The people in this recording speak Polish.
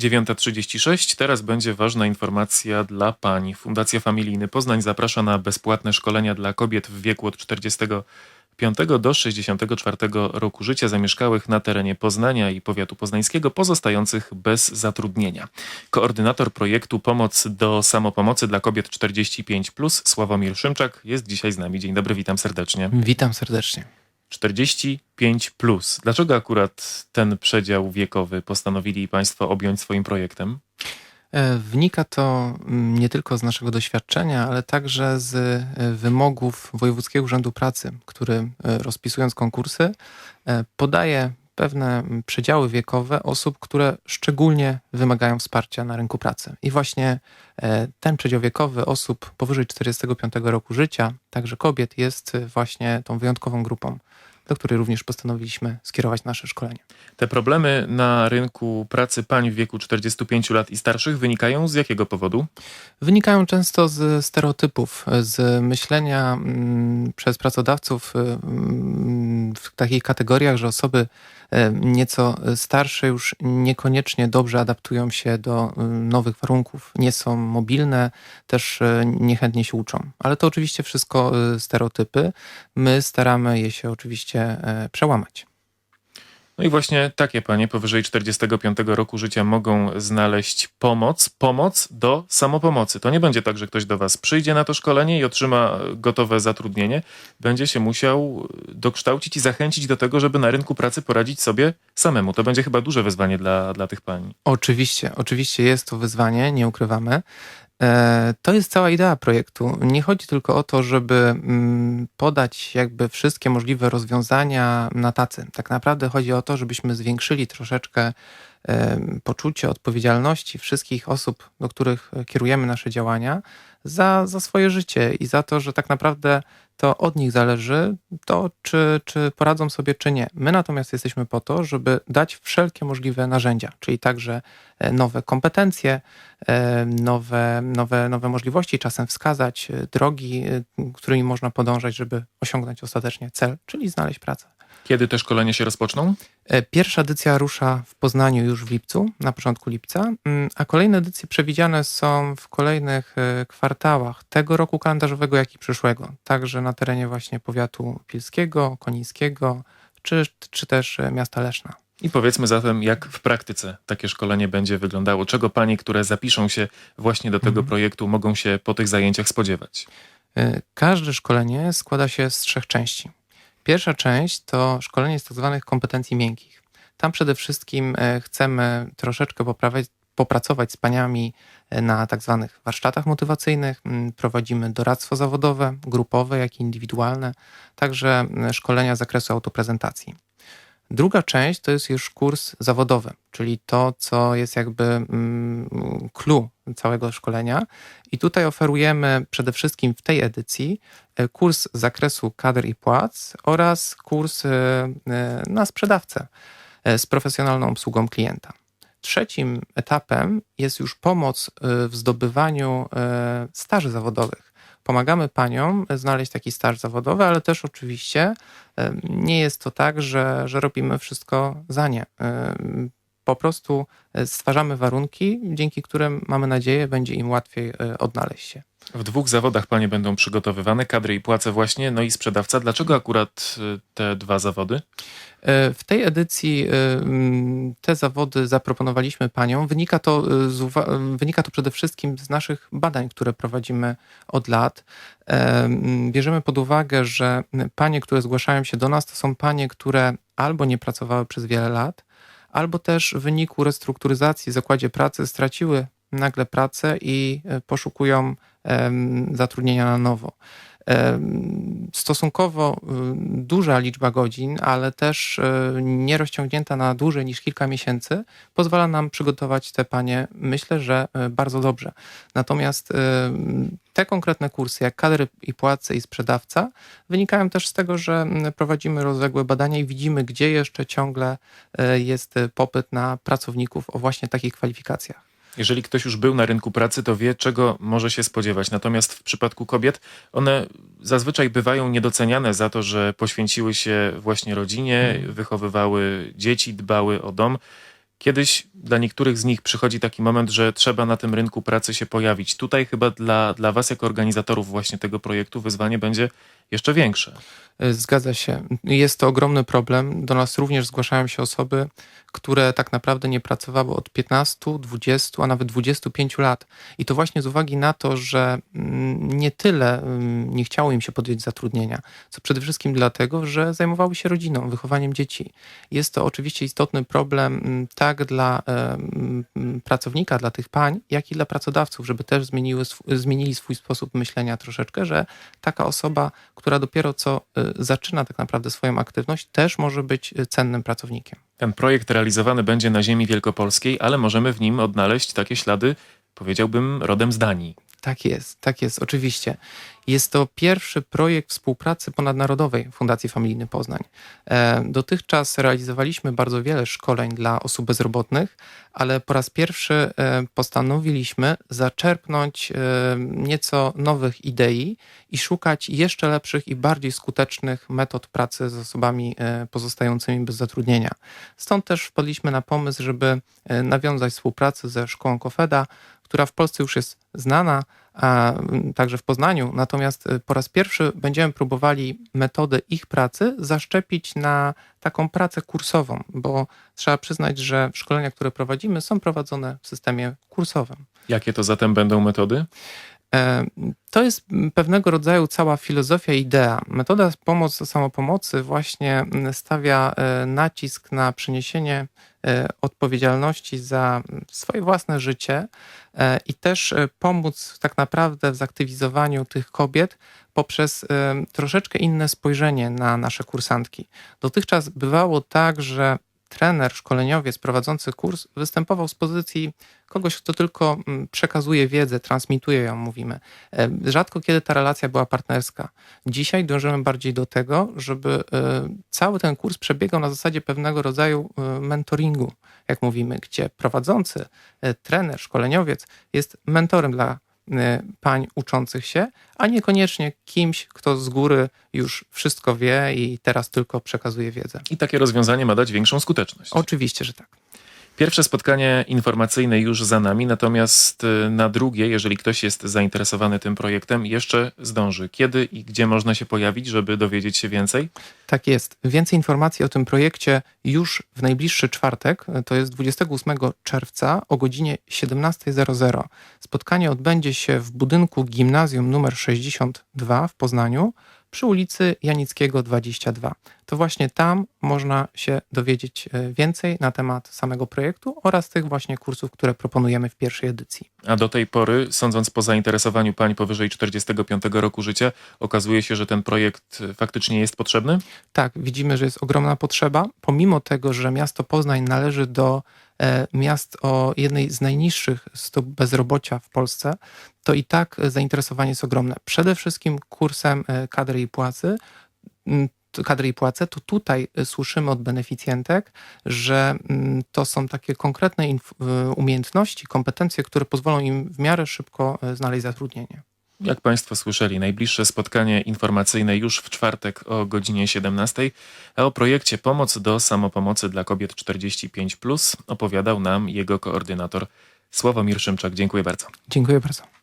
9.36. Teraz będzie ważna informacja dla pani. Fundacja Familijny Poznań zaprasza na bezpłatne szkolenia dla kobiet w wieku od 45 do 64 roku życia zamieszkałych na terenie Poznania i powiatu poznańskiego, pozostających bez zatrudnienia. Koordynator projektu Pomoc do samopomocy dla kobiet 45, Sławomir Szymczak, jest dzisiaj z nami. Dzień dobry, witam serdecznie. Witam serdecznie. 45. Plus. Dlaczego akurat ten przedział wiekowy postanowili Państwo objąć swoim projektem? E, Wynika to mm, nie tylko z naszego doświadczenia, ale także z e, wymogów Wojewódzkiego Urzędu Pracy, który e, rozpisując konkursy podaje pewne przedziały wiekowe osób, które szczególnie wymagają wsparcia na rynku pracy. I właśnie e, ten przedział wiekowy osób powyżej 45 roku życia, także kobiet, jest właśnie tą wyjątkową grupą, do której również postanowiliśmy skierować nasze szkolenie. Te problemy na rynku pracy pań w wieku 45 lat i starszych wynikają z jakiego powodu? Wynikają często z stereotypów, z myślenia mm, przez pracodawców y, mm, w takich kategoriach, że osoby e, nieco starsze już niekoniecznie dobrze adaptują się do y, nowych warunków, nie są mobilne, też e, niechętnie się uczą. Ale to oczywiście wszystko stereotypy. My staramy je się oczywiście e, przełamać. No i właśnie takie panie powyżej 45 roku życia mogą znaleźć pomoc, pomoc do samopomocy. To nie będzie tak, że ktoś do was przyjdzie na to szkolenie i otrzyma gotowe zatrudnienie. Będzie się musiał dokształcić i zachęcić do tego, żeby na rynku pracy poradzić sobie samemu. To będzie chyba duże wyzwanie dla, dla tych pań. Oczywiście, oczywiście jest to wyzwanie, nie ukrywamy. E, To jest cała idea projektu. Nie chodzi tylko o to, żeby mm, podać jakby wszystkie możliwe rozwiązania na tacy. Tak naprawdę chodzi o to, żebyśmy zwiększyli troszeczkę e, poczucie odpowiedzialności wszystkich osób, do których kierujemy nasze działania, za, za swoje życie i za to, że tak naprawdę to od nich zależy to, czy, czy poradzą sobie, czy nie. My natomiast jesteśmy po to, żeby dać wszelkie możliwe narzędzia, czyli także e, nowe kompetencje, e, nowe, nowe, nowe możliwości, czasem wskazać e, drogi, którymi można podążać, żeby osiągnąć ostatecznie cel, czyli znaleźć pracę. Kiedy te szkolenia się rozpoczną? E, Pierwsza edycja rusza w Poznaniu już w lipcu, na początku lipca, mm, a kolejne edycje przewidziane są w kolejnych e, kwartałach tego roku kalendarzowego, jak i przyszłego. Także na terenie właśnie powiatu pilskiego, konińskiego, czy, czy też e, miasta Leszna. I powiedzmy zatem, jak w praktyce takie szkolenie będzie wyglądało. Czego panie, które zapiszą się właśnie do tego Mhm. projektu, mogą się po tych zajęciach spodziewać? Każde szkolenie składa się z trzech części. Pierwsza część to szkolenie z tak zwanych kompetencji miękkich. Tam przede wszystkim e, chcemy troszeczkę poprawiać, popracować z paniami e, na tak zwanych warsztatach motywacyjnych. Mm, Prowadzimy doradztwo zawodowe, grupowe, jak i indywidualne, także mm, szkolenia z zakresu autoprezentacji. Druga część to jest już kurs zawodowy, czyli to, co jest jakby mm, clue całego szkolenia. I tutaj oferujemy przede wszystkim w tej edycji e, kurs z zakresu kadr i płac oraz kurs e, e, na sprzedawcę z profesjonalną obsługą klienta. Trzecim etapem jest już pomoc w zdobywaniu staży zawodowych. Pomagamy paniom znaleźć taki staż zawodowy, ale też oczywiście nie jest to tak, że, że robimy wszystko za nie. E, Po prostu e, stwarzamy warunki, dzięki którym mamy nadzieję, będzie im łatwiej e, odnaleźć się. W dwóch zawodach panie będą przygotowywane, kadry i płace właśnie, no i sprzedawca. Dlaczego akurat y, te dwa zawody? E, W tej edycji e, te zawody zaproponowaliśmy paniom. Wynika to, e, z e, wynika to przede wszystkim z naszych badań, które prowadzimy od lat. E, Bierzemy pod uwagę, że panie, które zgłaszają się do nas, to są panie, które albo nie pracowały przez wiele lat, albo też w wyniku restrukturyzacji w zakładzie pracy straciły nagle pracę i e, poszukują zatrudnienia na nowo. Stosunkowo y, duża liczba godzin, ale też y, nie rozciągnięta na dłużej niż kilka miesięcy, pozwala nam przygotować te panie, myślę, że y, bardzo dobrze. Natomiast te konkretne kursy, jak kadry i płace i sprzedawca, wynikają też z tego, że mm, prowadzimy rozległe badania i widzimy, gdzie jeszcze ciągle jest popyt na pracowników o właśnie takich kwalifikacjach. Jeżeli ktoś już był na rynku pracy, to wie, czego może się spodziewać. Natomiast w przypadku kobiet, one zazwyczaj bywają niedoceniane za to, że poświęciły się właśnie rodzinie, wychowywały dzieci, dbały o dom. Kiedyś dla niektórych z nich przychodzi taki moment, że trzeba na tym rynku pracy się pojawić. Tutaj chyba dla, dla Was, jako organizatorów właśnie tego projektu, wyzwanie będzie jeszcze większe. Zgadza się. Jest to ogromny problem. Do nas również zgłaszają się osoby, które tak naprawdę nie pracowały od 15, 20, a nawet 25 lat. I to właśnie z uwagi na to, że mm, nie tyle mm, nie chciało im się podjąć zatrudnienia, co przede wszystkim dlatego, że zajmowały się rodziną, wychowaniem dzieci. Jest to oczywiście istotny problem mm, tak dla e, pracownika, dla tych pań, jak i dla pracodawców, żeby też zmieniły, zmienili swój sposób myślenia troszeczkę, że taka osoba, która dopiero co y, zaczyna tak naprawdę swoją aktywność, też może być y, cennym pracownikiem. Ten projekt realizowany będzie na ziemi wielkopolskiej, ale możemy w nim odnaleźć takie ślady, powiedziałbym, rodem z Danii. Tak jest, tak jest, oczywiście. Jest to pierwszy projekt współpracy ponadnarodowej Fundacji Familijny Poznań. E, Dotychczas realizowaliśmy bardzo wiele szkoleń dla osób bezrobotnych, ale po raz pierwszy e, postanowiliśmy zaczerpnąć e, nieco nowych idei i szukać jeszcze lepszych i bardziej skutecznych metod pracy z osobami pozostającymi bez zatrudnienia. Stąd też wpadliśmy na pomysł, żeby nawiązać współpracę ze szkołą Kofeda, która w Polsce już jest znana, a także w Poznaniu. Natomiast y, po raz pierwszy będziemy próbowali metodę ich pracy zaszczepić na taką pracę kursową, bo trzeba przyznać, że szkolenia, które prowadzimy, są prowadzone w systemie kursowym. Jakie to zatem będą metody? E, To jest pewnego rodzaju cała filozofia, idea. Metoda pomoc samopomocy właśnie stawia e, nacisk na przeniesienie odpowiedzialności za swoje własne życie e, i też e, pomóc tak naprawdę w zaktywizowaniu tych kobiet poprzez e, troszeczkę inne spojrzenie na nasze kursantki. Dotychczas bywało tak, że trener, szkoleniowiec prowadzący kurs występował z pozycji kogoś, kto tylko mm, przekazuje wiedzę, transmituje ją, mówimy. Rzadko kiedy ta relacja była partnerska. Dzisiaj dążymy bardziej do tego, żeby e, cały ten kurs przebiegał na zasadzie pewnego rodzaju e, mentoringu, jak mówimy, gdzie prowadzący, e, trener, szkoleniowiec jest mentorem dla pań uczących się, a niekoniecznie kimś, kto z góry już wszystko wie i teraz tylko przekazuje wiedzę. I takie rozwiązanie ma dać większą skuteczność. Oczywiście, że tak. Pierwsze spotkanie informacyjne już za nami, natomiast y, na drugie, jeżeli ktoś jest zainteresowany tym projektem, jeszcze zdąży. Kiedy i gdzie można się pojawić, żeby dowiedzieć się więcej? Tak jest. Więcej informacji o tym projekcie już w najbliższy czwartek, to jest 28 czerwca o godzinie 17.00. Spotkanie odbędzie się w budynku gimnazjum numer 62 w Poznaniu przy ulicy Janickiego 22. To właśnie tam można się dowiedzieć e, więcej na temat samego projektu oraz tych właśnie kursów, które proponujemy w pierwszej edycji. A do tej pory, sądząc po zainteresowaniu pań powyżej 45 roku życia, okazuje się, że ten projekt y, faktycznie jest potrzebny? Tak, widzimy, że jest ogromna potrzeba. Pomimo tego, że miasto Poznań należy do e, miast o jednej z najniższych stóp bezrobocia w Polsce, to i tak e, zainteresowanie jest ogromne. Przede wszystkim kursem e, kadry i płacy. Mm, Kadry i płace, to tutaj e, słyszymy od beneficjentek, że mm, to są takie konkretne e, umiejętności, kompetencje, które pozwolą im w miarę szybko e, znaleźć zatrudnienie. Jak Państwo słyszeli, najbliższe spotkanie informacyjne już w czwartek o godzinie 17, a o projekcie Pomoc do samopomocy dla kobiet 45 opowiadał nam jego koordynator Sławomir Szymczak. Dziękuję bardzo. Dziękuję bardzo.